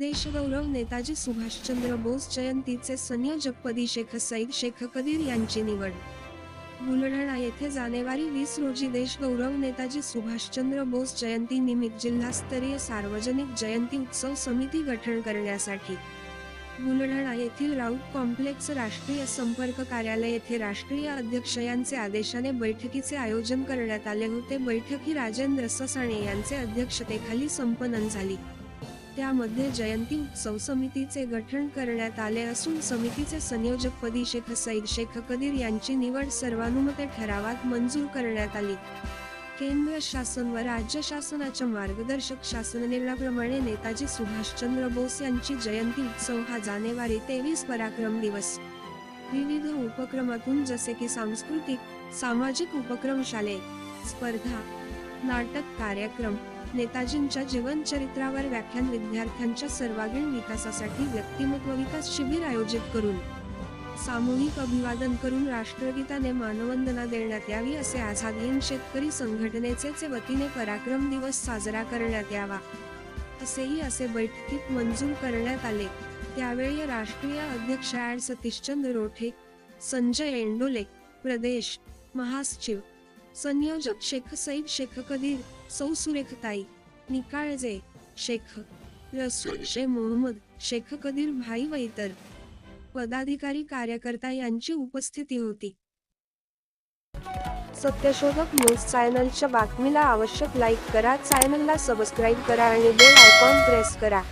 देशगौरव नेताजी सुभाषचंद्र बोस जयंतीचे संयोजकपदी शेख सईद शेख कदीर यांची निवड. बुलढाणा येथे जानेवारी वीस रोजी देशगौरव नेताजी सुभाषचंद्र बोस जयंती निमित्त जिल्हास्तरीय सार्वजनिक जयंती उत्सव समिती गठन करण्यासाठी. बुलढाणा येथील राऊत कॉम्प्लेक्स राष्ट्रीय संपर्क कार्यालय येथे राष्ट्रीय अध्यक्ष यांचे आदेशाने बैठकीचे आयोजन करण्यात आले होते. बैठक ही राजेंद्र ससाणे यांचे अध्यक्षतेखाली संपन्न झाली. त्यामध्ये जयंती उत्सव समितीचे गठन करण्यात आले असून समितीचे संयोजकपदी शेख सईद शेख कदीर यांची निवड सर्वानुमते ठरावात मंजूर करण्यात आली. केंद्र शासन व राज्य शासनाच्या मार्गदर्शक शासन निर्णयाप्रमाणे नेताजी सुभाषचंद्र बोस यांची जयंती उत्सव हा जानेवारी तेवीस पराक्रम दिवस. विविध उपक्रमातून जसे की सांस्कृतिक सामाजिक उपक्रम शालेय स्पर्धा नाटक कार्यक्रम नेताजींच्या जीवनचरित्रावर व्याख्यान विद्यार्थ्यांच्या सर्वांगीण विकासासाठी व्यक्तिमत्व विकास शिबिर आयोजित करून सामूहिक अभिवादन करून राष्ट्रगीताने मानवंदना देण्यात यावी असे आझादीन शेतकरी संघटनेचे वतीने पराक्रम दिवस साजरा करण्यात यावा असेही असे बैठकीत मंजूर करण्यात आले. त्यावेळी राष्ट्रीय अध्यक्ष ॲड सतीशचंद्र रोठे संजय एंडोले प्रदेश महासचिव संयोजक शेख सईद शेख कदीर सौ सुरेखताई निकाळजे शेख रसूल शे मोहम्मद शेख कदीर भाई व इतर पदाधिकारी कार्यकर्ता यांची उपस्थिती होती. सत्यशोधक न्यूज चॅनलच्या बातमीला आवश्यक लाईक करा चॅनलला सबस्क्राईब करा आणि बेल आयकॉन प्रेस करा.